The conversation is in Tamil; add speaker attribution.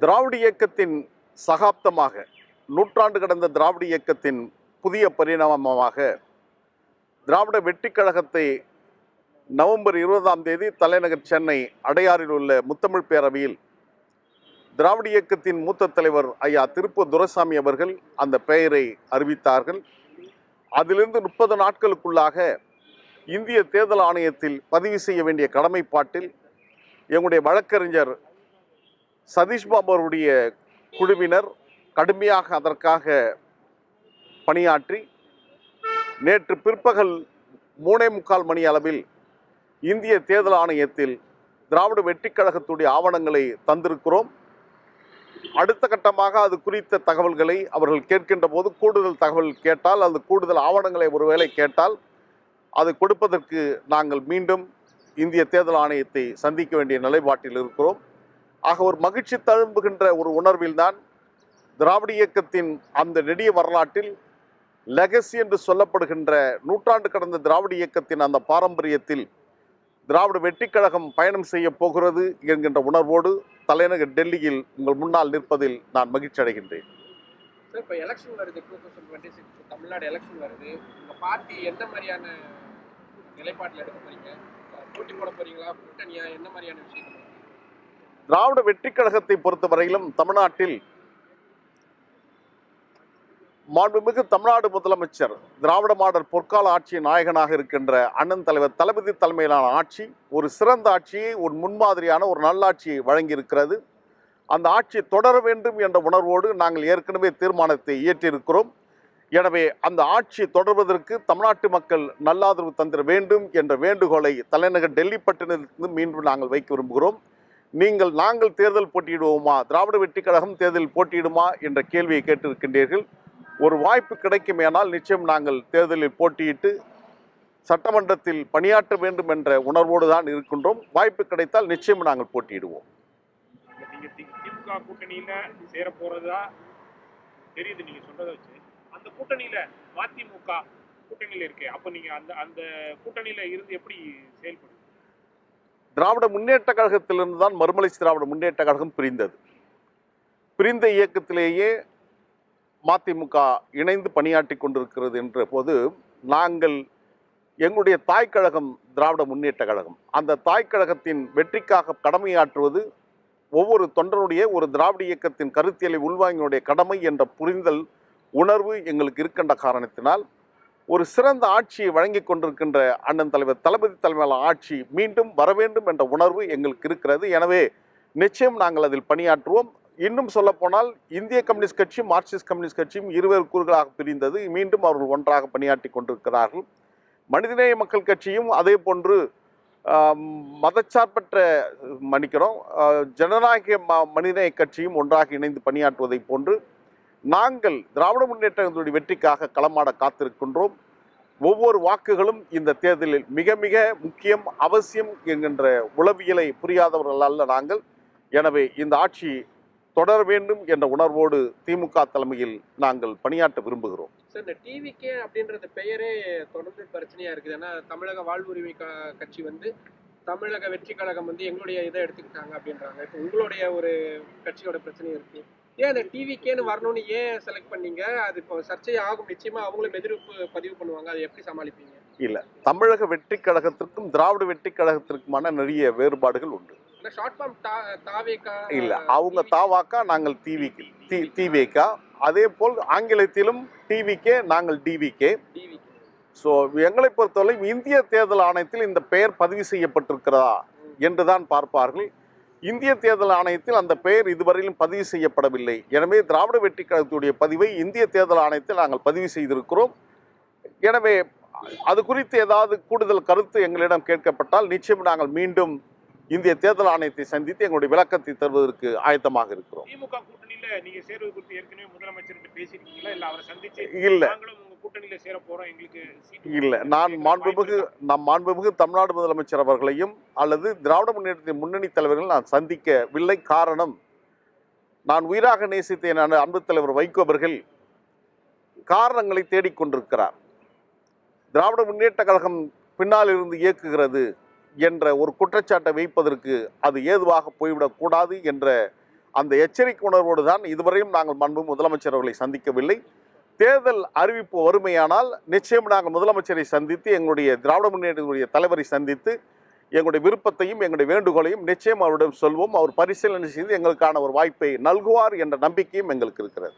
Speaker 1: திராவிட இயக்கத்தின் சகாப்தமாக நூற்றாண்டு கடந்த திராவிட இயக்கத்தின் புதிய பரிணாமமாக திராவிட வெற்றி கழகத்தை நவம்பர் இருபதாம் தேதி தலைநகர் சென்னை அடையாறில் உள்ள முத்தமிழ் பேரவையில் திராவிட இயக்கத்தின் மூத்த தலைவர் ஐயா திருப்பூர் துரைசாமி அவர்கள் அந்த பெயரை அறிவித்தார்கள். அதிலிருந்து முப்பது நாட்களுக்குள்ளாக இந்திய தேர்தல் ஆணையத்தில் பதிவு செய்ய வேண்டிய கடமைப்பாட்டில் எங்களுடைய வழக்கறிஞர் சதீஷ்பாபு அவருடைய குழுவினர் கடுமையாக அதற்காக பணியாற்றி நேற்று பிற்பகல் மூணே முக்கால் மணி அளவில் இந்திய தேர்தல் ஆணையத்தில் திராவிட வெற்றிக் கழகத்துடைய ஆவணங்களை தந்திருக்கிறோம். அடுத்த கட்டமாக அது குறித்த தகவல்களை அவர்கள் கேட்கின்ற போது கூடுதல் தகவல் கேட்டால் அல்லது கூடுதல் ஆவணங்களை ஒருவேளை கேட்டால் அது கொடுப்பதற்கு நாங்கள் மீண்டும் இந்திய தேர்தல் ஆணையத்தை சந்திக்க வேண்டிய நிலைப்பாட்டில் இருக்கிறோம். ஆக ஒரு மகிழ்ச்சி தழும்புகின்ற ஒரு உணர்வில்தான் திராவிட இயக்கத்தின் அந்த நெடிய வரலாற்றில் லெகசி என்று சொல்லப்படுகின்ற நூற்றாண்டு கடந்த திராவிட இயக்கத்தின் அந்த பாரம்பரியத்தில் திராவிட வெற்றிக் கழகம் பயணம் செய்ய போகிறது என்கின்ற உணர்வோடு தலைநகர் டெல்லியில் உங்கள் முன்னால் நிற்பதில் நான் மகிழ்ச்சி அடைகின்றேன்.
Speaker 2: இப்போ எலெக்ஷன் வருது. Two thousand twenty six Tamil Nadu election வருது. உங்க பார்ட்டி எந்த மாதிரியான நிலைப்பாட்டில் எடுக்க போறீங்க? போட்டி போட போறீங்களா? கூட்டணியா? என்ன மாதிரியான விஷயங்கள்
Speaker 1: திராவிட வெற்றி கழகத்தை பொறுத்தவரையிலும் தமிழ்நாட்டில் மாண்புமிகு தமிழ்நாடு முதலமைச்சர் திராவிட மாடல் பொற்கால ஆட்சியின் நாயகனாக இருக்கின்ற அண்ணன் தலைவர் தளபதி தலைமையிலான ஆட்சி ஒரு சிறந்த ஆட்சியை ஒரு முன்மாதிரியான ஒரு நல்லாட்சியை வழங்கியிருக்கிறது. அந்த ஆட்சி தொடர வேண்டும் என்ற உணர்வோடு நாங்கள் ஏற்கனவே தீர்மானத்தை இயற்றியிருக்கிறோம். எனவே அந்த ஆட்சி தொடர்வதற்கு தமிழ்நாட்டு மக்கள் நல்லாதரவு தந்திர வேண்டும் என்ற வேண்டுகோளை தலைநகர் டெல்லி பட்டினத்திலிருந்து மீண்டும் நாங்கள் வைக்க விரும்புகிறோம். நீங்கள் நாங்கள் தேர்தல் போட்டியிடுவோமா? திராவிட வெற்றிக் கழகம் தேர்தலில் போட்டியிடுமா? என்ற கேள்வியை கேட்டிருக்கின்றீர்கள். ஒரு வாய்ப்பு கிடைக்குமேனால் நிச்சயம் நாங்கள் தேர்தலில் போட்டியிட்டு சட்டமன்றத்தில் பணியாற்ற வேண்டும் என்ற உணர்வோடு தான் இருக்கின்றோம். வாய்ப்பு கிடைத்தால் நிச்சயம் நாங்கள் போட்டியிடுவோம்.
Speaker 3: நீங்க திமுக கூட்டணியில சேர போறதா தெரியுது நீங்க சொல்றதை வச்சு. அந்த கூட்டணியில மதிமுக கூட்டணியில இருக்கு. அப்ப நீங்க அந்த அந்த கூட்டணியில இருந்து எப்படி செயல்படுது
Speaker 1: திராவிட முன்னேற்ற கழகத்திலிருந்து தான் மறுமலை திராவிட முன்னேற்ற கழகம் பிரிந்தது. பிரிந்த இயக்கத்திலேயே மதிமுக இணைந்து பணியாற்றி கொண்டிருக்கிறது என்ற போது நாங்கள் எங்களுடைய தாய் கழகம் திராவிட முன்னேற்ற கழகம். அந்த தாய் கழகத்தின் வெற்றிக்காக கடமையாற்றுவது ஒவ்வொரு தொண்டருடைய ஒரு திராவிட இயக்கத்தின் கருத்தியலை உள்வாங்கினுடைய கடமை என்ற புரிந்தல் உணர்வு எங்களுக்கு இருக்கின்ற காரணத்தினால் ஒரு சிறந்த ஆட்சியை வழங்கி கொண்டிருக்கின்ற அண்ணன் தலைவர் தளபதி தலைமையிலான ஆட்சி மீண்டும் வர வேண்டும் என்ற உணர்வு எங்களுக்கு இருக்கிறது. எனவே நிச்சயம் நாங்கள் அதில் பணியாற்றுவோம். இன்னும் சொல்லப்போனால் இந்திய கம்யூனிஸ்ட் கட்சியும் மார்க்சிஸ்ட் கம்யூனிஸ்ட் கட்சியும் இருவேறு கூறுகளாக பிரிந்தது. மீண்டும் அவர்கள் ஒன்றாக பணியாற்றி கொண்டிருக்கிறார்கள். மனிதநேய மக்கள் கட்சியும் அதே போன்று மதச்சார்பற்ற மன்னிக்கிறோம். ஜனநாயக ம மனிதநேய கட்சியும் ஒன்றாக இணைந்து பணியாற்றுவதை போன்று நாங்கள் திராவிட முன்னேற்றத்தினுடைய வெற்றிக்காக களமாட காத்திருக்கின்றோம். ஒவ்வொரு வாக்குகளும் இந்த தேர்தலில் மிக மிக முக்கியம் அவசியம் என்கின்ற உளவியலை புரியாதவர்கள் அல்ல நாங்கள். எனவே இந்த ஆட்சி தொடர வேண்டும் என்ற உணர்வோடு திமுக தலைமையில் நாங்கள் பணியாற்ற விரும்புகிறோம்.
Speaker 2: சார் இந்த டிவிகே அப்படின்றது பெயரே தொடர்ந்து பிரச்சனையா இருக்குது. ஏன்னா தமிழக வாழ்வுரிமை கட்சி வந்து தமிழக வெற்றி கழகம் வந்து எங்களுடைய இதை எடுத்துக்கிட்டாங்க அப்படின்றாங்க. இப்போ உங்களுடைய ஒரு கட்சியோட பிரச்சனை இருக்கு. ஏன் அந்த டிவிகேன்னு வரணும்னு ஏன் செலக்ட் பண்ணீங்க? அது இப்போ சர்ச்சை ஆகும் நிச்சயமா அவங்களும் எதிர்ப்பு பதிவு பண்ணுவாங்க. அதை எப்படி சமாளிப்பீங்க?
Speaker 1: இல்லை. தமிழக வெற்றிக் கழகத்திற்கும் திராவிட வெற்றிக் கழகத்திற்குமான நிறைய வேறுபாடுகள் உண்டு. இல்ல அவங்க தாவாக்கா நாங்கள் டிவிக்கு டி டிவிகா அதே போல் ஆங்கிலத்திலும் டிவிக்கே நாங்கள் டிவிகே
Speaker 2: டிவிகே
Speaker 1: ஸோ எங்களை பொறுத்தவரை இந்திய தேர்தல் ஆணையத்தில் இந்த பெயர் பதிவு செய்யப்பட்டிருக்கிறதா என்றுதான் பார்ப்பார்கள். இந்திய தேர்தல் ஆணையத்தில் அந்த பெயர் இதுவரையிலும் பதிவு செய்யப்படவில்லை. எனவே திராவிட வெற்றிக் கழகத்துடைய பதிவை இந்திய தேர்தல் ஆணையத்தில் நாங்கள் பதிவு செய்திருக்கிறோம். எனவே அது குறித்து ஏதாவது கூடுதல் கருத்து எங்களிடம் கேட்கப்பட்டால் நிச்சயம் நாங்கள் மீண்டும் இந்திய தேர்தல் ஆணையத்தை சந்தித்து எங்களுடைய விளக்கத்தை தருவதற்கு ஆயத்தமாக இருக்கிறோம்.
Speaker 3: திமுக கூட்டணியில நீங்க சேர்வது குறித்து ஏற்கனவே முதலமைச்சர் பேசிருக்கீங்களா இல்ல அவரை சந்திச்சு
Speaker 1: இல்ல.
Speaker 3: கூட்டணியில சேர போறோம் எங்களுக்கு
Speaker 1: இல்ல. நான் மாண்புமிகு? நம் மாண்புமிகு தமிழ்நாடு முதலமைச்சர் அவர்களையும் அல்லது திராவிட முன்னேற்றத்தின் முன்னணி தலைவர்கள் நான் சந்திக்கவில்லை காரணம் நான் உயிராக நேசித்த என் அன்பு- அன்பு தலைவர் வைகோ அவர்கள் காரணங்களை தேடிக்கொண்டிருக்கிறார் திராவிட முன்னேற்ற கழகம் பின்னால் இருந்து இயக்குகிறது என்ற ஒரு குற்றச்சாட்டை வைப்பதற்கு அது ஏதுவாக போய்விடக்கூடாது என்ற அந்த எச்சரிக்கை உணர்வோடு தான் இதுவரையும் நாங்கள் மாண்பு முதலமைச்சர் அவர்களை சந்திக்கவில்லை தேர்தல் அறிவிப்பு வருமையானால் நிச்சயம் நாங்கள் முதலமைச்சரை சந்தித்து எங்களுடைய திராவிட முன்னேற்றத்துடைய தலைவரை சந்தித்து எங்களுடைய விருப்பத்தையும் எங்களுடைய வேண்டுகோளையும் நிச்சயம் அவரிடம் சொல்வோம். அவர் பரிசீலனை செய்து எங்களுக்கான ஒரு வாய்ப்பை நல்குவார் என்ற நம்பிக்கையும் எங்களுக்கு இருக்கிறது.